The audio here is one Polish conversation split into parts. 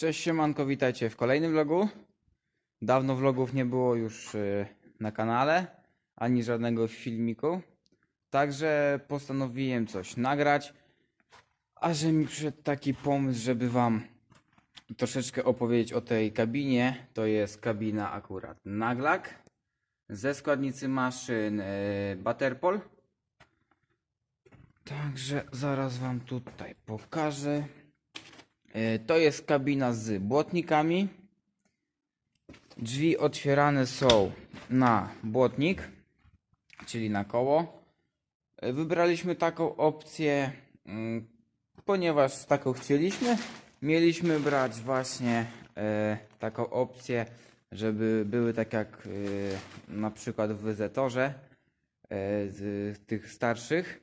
Cześć siemanko, witajcie w kolejnym vlogu. Dawno vlogów nie było już y, na kanale, ani żadnego filmiku. Także postanowiłem coś nagrać. A że mi przyszedł taki pomysł, żeby wam troszeczkę opowiedzieć o tej kabinie. To jest kabina akurat Naglak ze składnicy maszyn y, Butterpol. Także zaraz wam tutaj pokażę. E, To jest kabina z błotnikami. Drzwi otwierane są na błotnik, czyli na koło. E, Wybraliśmy taką opcję, mm, ponieważ taką chcieliśmy. Mieliśmy brać właśnie e, taką opcję, żeby były tak jak na przykład w Zetorze z tych starszych,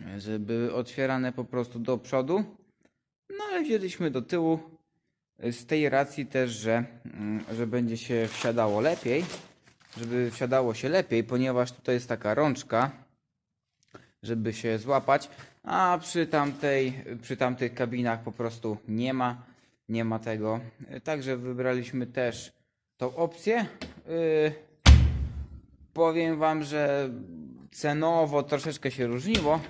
e, że były otwierane po prostu do przodu. No ale wzięliśmy do tyłu z tej racji też, że, mm, że będzie się wsiadało lepiej, żeby wsiadało się lepiej, ponieważ tutaj jest taka rączka, żeby się złapać, a przy tamtej, przy tamtych kabinach po prostu nie ma, nie ma tego. Także wybraliśmy też tą opcję. Y, Powiem wam, że cenowo troszeczkę się różniło,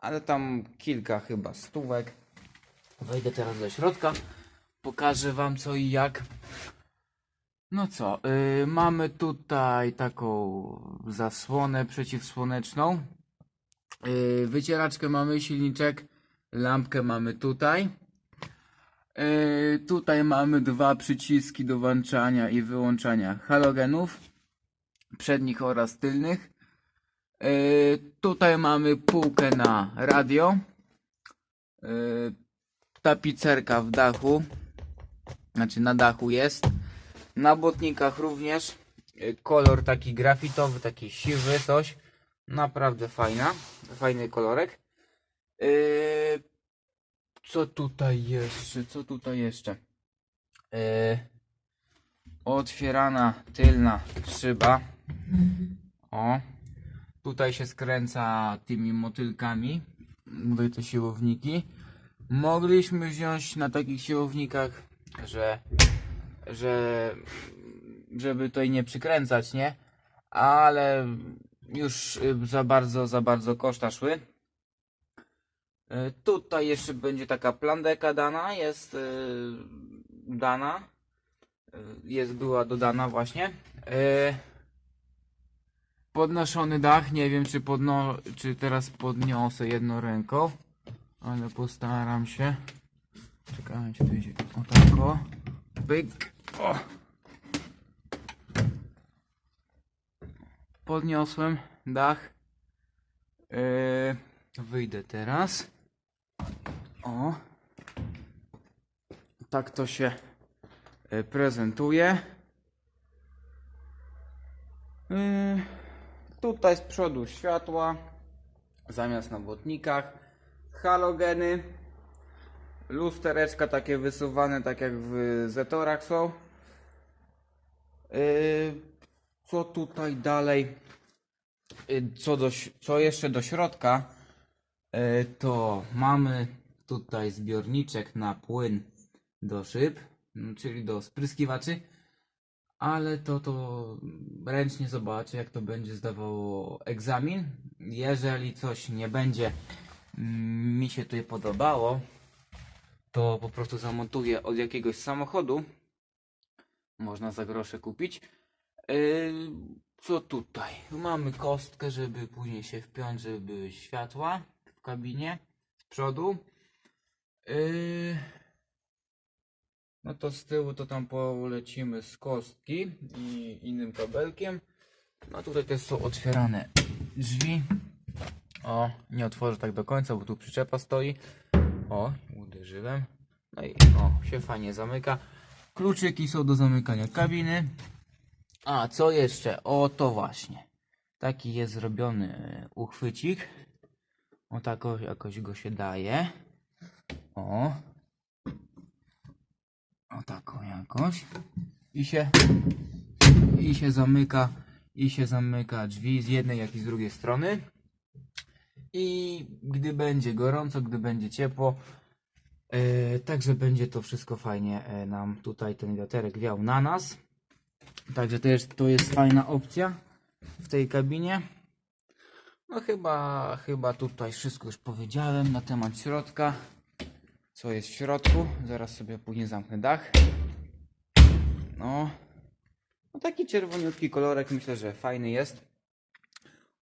ale tam kilka chyba stówek. Wejdę teraz do środka, pokażę wam co i jak. No co, yy, mamy tutaj taką zasłonę przeciwsłoneczną. Yy, wycieraczkę mamy, silniczek, lampkę mamy tutaj. Yy, tutaj mamy dwa przyciski do włączania i wyłączania halogenów, przednich oraz tylnych. Yy, tutaj mamy półkę na radio. Yy, tapicerka w dachu, znaczy na dachu jest. Na botnikach również y, kolor taki grafitowy, taki siwy coś. Naprawdę fajna, fajny kolorek. Yy, co tutaj jeszcze? Co tutaj jeszcze? Yy, otwierana tylna szyba. O. Tutaj się skręca tymi motylkami. Mówię te siłowniki. Mogliśmy wziąć na takich siłownikach, że, że żeby tutaj nie przykręcać, nie? Ale już y, za bardzo, za bardzo koszta szły. Y, Tutaj jeszcze będzie taka plandeka dana, jest y, dana. Jest, była dodana właśnie. Podnoszony dach, nie wiem czy, podno, czy teraz podniosę jedną ręką. Ale postaram się. Czekajcie, tu idzie. O tak o. Byk. O. Podniosłem dach. Yy, wyjdę teraz. O. Tak to się yy, prezentuje. Yy, tutaj z przodu światła. Zamiast na błotnikach halogeny, lustereczka takie wysuwane, tak jak w Zetorach są. Yy, co tutaj dalej? Yy, co, do, co jeszcze do środka, yy, to mamy tutaj zbiorniczek na płyn do szyb, mm, czyli do spryskiwaczy. Ale to to ręcznie zobaczę, jak to będzie zdawało egzamin. Jeżeli coś nie będzie mi się tutaj podobało, to po prostu zamontuję od jakiegoś samochodu. Można za grosze kupić. Yy, co tutaj? Mamy kostkę, żeby później się wpiąć, żeby były światła w kabinie z przodu. Yy, no to z tyłu to tam polecimy z kostki i innym kabelkiem. No tutaj też są otwierane drzwi. O, nie otworzę tak do końca, bo tu przyczepa stoi. O, uderzyłem. No i o, się fajnie zamyka. Kluczyki są do zamykania kabiny. A, co jeszcze? O, to właśnie. Taki jest zrobiony e, uchwycik. O, tak jakoś go się daje. O. O, tak o, jakoś. I się, i się zamyka, i się zamyka drzwi z jednej, jak i z drugiej strony. I gdy będzie gorąco, gdy będzie ciepło, E, także będzie to wszystko fajnie e, nam tutaj ten wiaterek wiał na nas. Także też to jest fajna opcja w tej kabinie. No chyba, chyba tutaj wszystko już powiedziałem na temat środka. Co jest w środku. Zaraz sobie później zamknę dach. No. No taki czerwoniutki kolorek myślę, że fajny jest.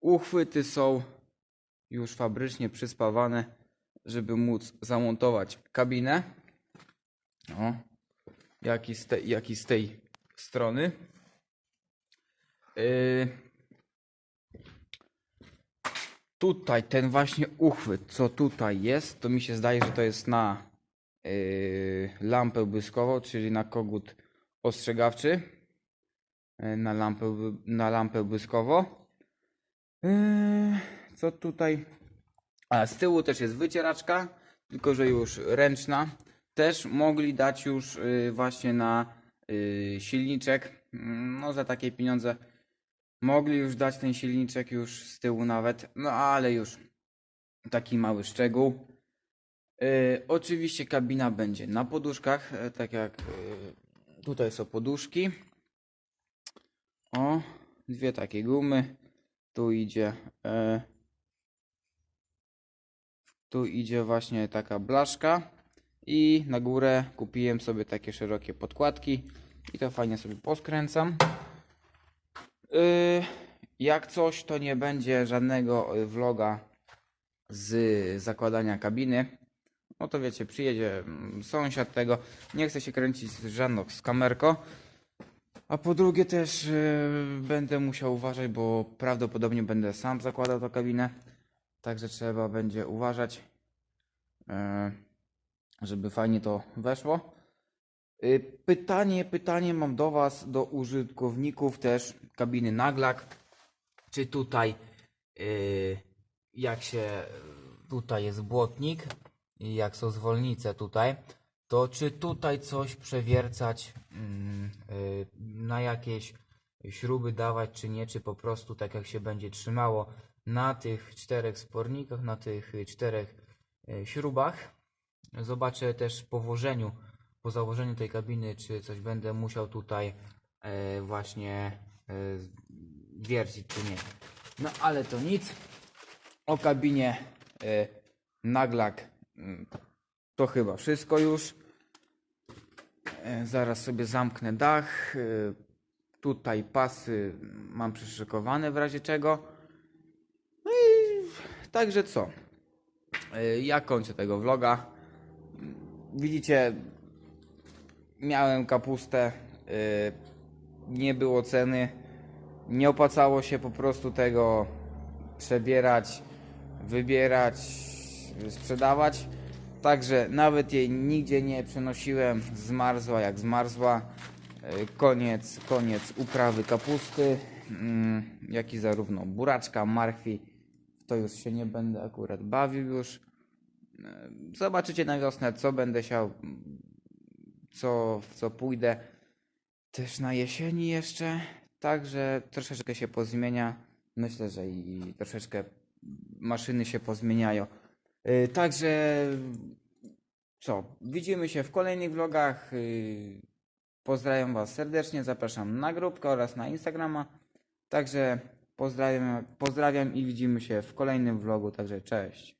Uchwyty są już fabrycznie przyspawane, żeby móc zamontować kabinę. O, jak i z, te, jak i z tej strony. Yy, tutaj ten właśnie uchwyt, co tutaj jest, to mi się zdaje, że to jest na yy, lampę błyskową, czyli na kogut ostrzegawczy. Yy, na lampę, na lampę błyskową. Yy, co tutaj? A z tyłu też jest wycieraczka, tylko że już ręczna. Też mogli dać już yy, właśnie na yy, silniczek. No za takie pieniądze mogli już dać ten silniczek już z tyłu nawet. No ale już taki mały szczegół. Yy, oczywiście kabina będzie na poduszkach, e, tak jak tutaj są poduszki. O, dwie takie gumy. Tu idzie. Tu idzie właśnie taka blaszka. I na górę kupiłem sobie takie szerokie podkładki. I to fajnie sobie poskręcam. Y, jak coś, to nie będzie żadnego y, vloga z zakładania kabiny. No to wiecie, przyjedzie mm, sąsiad tego. Nie chce się kręcić żadną z kamerką. A po drugie też y, będę musiał uważać, bo prawdopodobnie będę sam zakładał tą kabinę. Także trzeba będzie uważać, y, żeby fajnie to weszło. Y, Pytanie, pytanie mam do Was, do użytkowników też kabiny Naglak. Czy tutaj, y, jak się, tutaj jest błotnik i jak są zwolnice tutaj, to czy tutaj coś przewiercać, mm, na jakieś śruby dawać, czy nie, czy po prostu tak jak się będzie trzymało na tych czterech spornikach, na tych y, czterech y, śrubach. Zobaczę też po włożeniu, po założeniu tej kabiny, czy coś będę musiał tutaj e, właśnie e, wiercić, czy nie. No ale to nic. O kabinie e, naglak mm, to chyba wszystko już. Zaraz sobie zamknę dach. Tutaj pasy mam przyszykowane w razie czego. Także co? E, Ja kończę tego vloga. Widzicie, miałem kapustę, y, nie było ceny, nie opłacało się po prostu tego przebierać, wybierać, sprzedawać. Także nawet jej nigdzie nie przenosiłem, zmarzła jak zmarzła. Y, Koniec, koniec uprawy kapusty, mm, jak i zarówno buraczka, marchwi. To już się nie będę akurat bawił już. Zobaczycie na wiosnę, co będę siał, co, w co pójdę. Też na jesieni jeszcze. Także troszeczkę się pozmienia. Myślę, że i troszeczkę maszyny się pozmieniają. Yy, Także co? Widzimy się w kolejnych vlogach. Yy, Pozdrawiam Was serdecznie. Zapraszam na grupkę oraz na Instagrama. Także pozdrawiam, pozdrawiam i widzimy się w kolejnym vlogu. Także cześć.